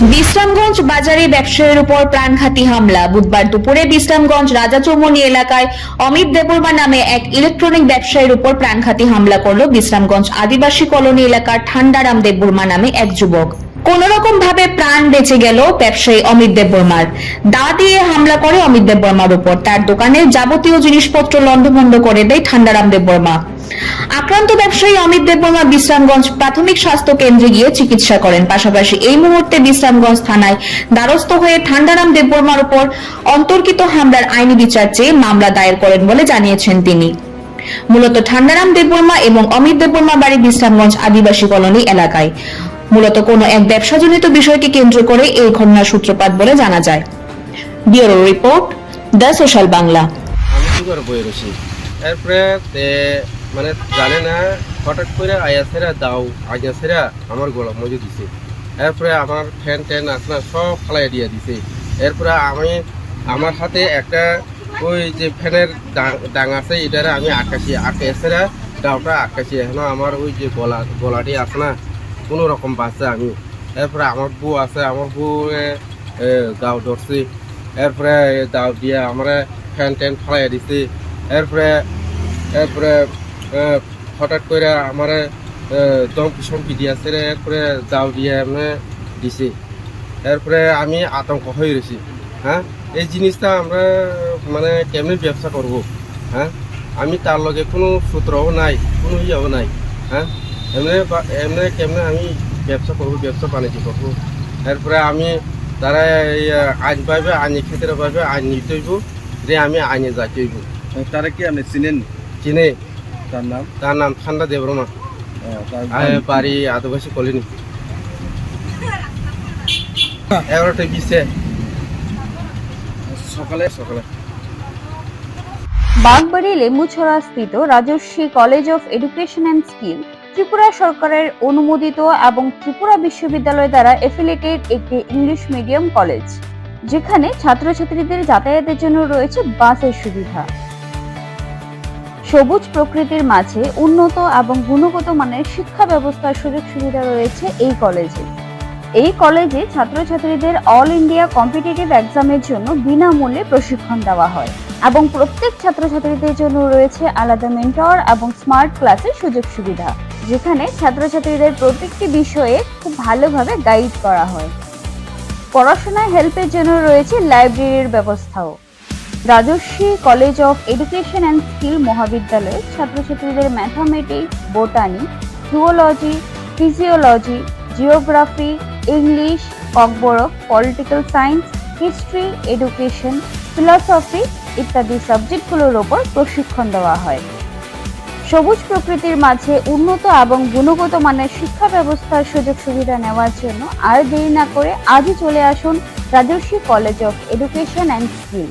বিশ্রামগঞ্জ বাজারে ব্যবসায়ীর উপর প্রাণঘাতী হামলা। বুধবার দুপুরে বিশ্রামগঞ্জ রাজাচৌমনি এলাকায় অমিত দেববর্মা নামে এক ইলেকট্রনিক ব্যবসায়ীর উপর প্রাণঘাতী হামলা করল বিশ্রামগঞ্জ আদিবাসী কলোনি এলাকার ঠান্ডারাম দেববর্মা নামে এক যুবক। কোন রকম ভাবে প্রাণ বেঁচে গেল ব্যবসায়ী অমিত দেববর্মার। দা দিয়ে হামলা করে অমিত দেববর্মার উপর। তার দোকানের যাবতীয় জিনিসপত্র লন্ডভন্ড করে দেয় ঠান্ডারাম দেববর্মা। আক্রান্ত ব্যবসায়ী অমিত দেববর্মা বিশ্রামগঞ্জ প্রাথমিক স্বাস্থ্য কেন্দ্রে গিয়ে চিকিৎসা করেন। পাশাপাশি এই মুহূর্তে বিশ্রামগঞ্জ থানায় দ্বারস্থ হয়ে ঠান্ডারাম দেববর্মার উপর অন্তর্কিত হামলার আইনি বিচার চেয়ে মামলা দায়ের করেন বলে জানিয়েছেন তিনি। মূলত ঠান্ডারাম দেববর্মা এবং অমিত দেববর্মা বাড়ি বিশ্রামগঞ্জ আদিবাসী কলোনি এলাকায়। মূলত কোনো এক ব্যবসাজনিত বিষয়কে কেন্দ্র করে এই ঘটনার সূত্রপাত বলে জানা যায়। Bureau report, the social Bangla. এরপরে মানে জানে না, হঠাৎ করে আয়াসেরা দাও আয়াসেরা আমার গোলা মজে দিছে। এরপরে আমার ফ্যান ট্যান আসনা সব ফালাই দিয়ে দিছে। এরপরে আমি, আমার হাতে একটা ওই যে ফ্যানের ডাং- আছে, এটারে আমি আকাশি আকাশেরা দাওটা আকাশি। এখন আমার ওই যে গলা, গলাটি আছে না, কোনো রকম বাঁচছে আমি। এরপরে আমার বউ আছে, আমার বউ দাও ধরছে। এরপরে দাও দিয়ে আমরা ফ্যান ট্যান ফালাই দিছে। এরপরে এরপরে হঠাৎ করে আমার দম চমকি দিয়েছে এরপরে দাও দিয়ে আমি দিছে। এরপরে আমি আতঙ্ক হয়ে রয়েছি হ্যাঁ এই জিনিসটা আমরা মানে কেমনি ব্যবসা করব? হ্যাঁ আমি তার লগে কোনো সূত্রও নাই কোনো ইয়েও নাই। হ্যাঁ এমনি এমনি কেমনে আমি ব্যবসা করব ব্যবসা বাণিজ্য করব? এরপরে আমি তারা আইন পাইবে আইনি ক্ষেত্রে পাইবে আইন নিতে হইব যে আমি আইনে যাইতে হইব। তারা কি আপনি চিনেন চিনে। তার নাম? তার নাম ঠান্ডা দেবরমা। বাড়ি? আদিবাসী কলোনি। এগারোটা বিশে। সকালে সকালে। বাগবাড়ি লেম্বুছড়া স্থিত Rajaswi college of education and skill Tripura সরকারের অনুমোদিত এবং ত্রিপুরা বিশ্ববিদ্যালয় দ্বারা এফিলিয়েটেড একটি ইংলিশ মিডিয়াম কলেজ যেখানে ছাত্রছাত্রীদের যাতায়াতের জন্য রয়েছে বাসের সুবিধা। সবুজ প্রকৃতির মাঝে উন্নত এবং গুণগত মানের শিক্ষা ব্যবস্থার সুযোগ সুবিধা রয়েছে এই কলেজে। এই কলেজে ছাত্রছাত্রীদের অল ইন্ডিয়া কম্পিটিটিভ এক্সামের জন্য বিনামূল্যে প্রশিক্ষণ দেওয়া হয় এবং প্রত্যেক ছাত্রছাত্রীদের জন্য রয়েছে আলাদা মেন্টর এবং স্মার্ট ক্লাসের সুযোগ সুবিধা, যেখানে ছাত্রছাত্রীদের প্রত্যেকটি বিষয়ে খুব ভালোভাবে গাইড করা হয়। পড়াশোনায় হেল্পের জন্য রয়েছে লাইব্রেরির ব্যবস্থাও। Rajasvi college of education and skill মহাবিদ্যালয়ে ছাত্রছাত্রীদের mathematics, botany zoology physiology geography English Kokborok political science history education philosophy ইত্যাদি সাবজেক্টগুলোর ওপর প্রশিক্ষণ দেওয়া হয়। সবুজ প্রকৃতির মাঝে উন্নত এবং গুণগত মানের শিক্ষা ব্যবস্থার সুযোগ সুবিধা নেওয়ার জন্য আর দেরি না করে আজই চলে আসুন Rajasvi college of education and skill.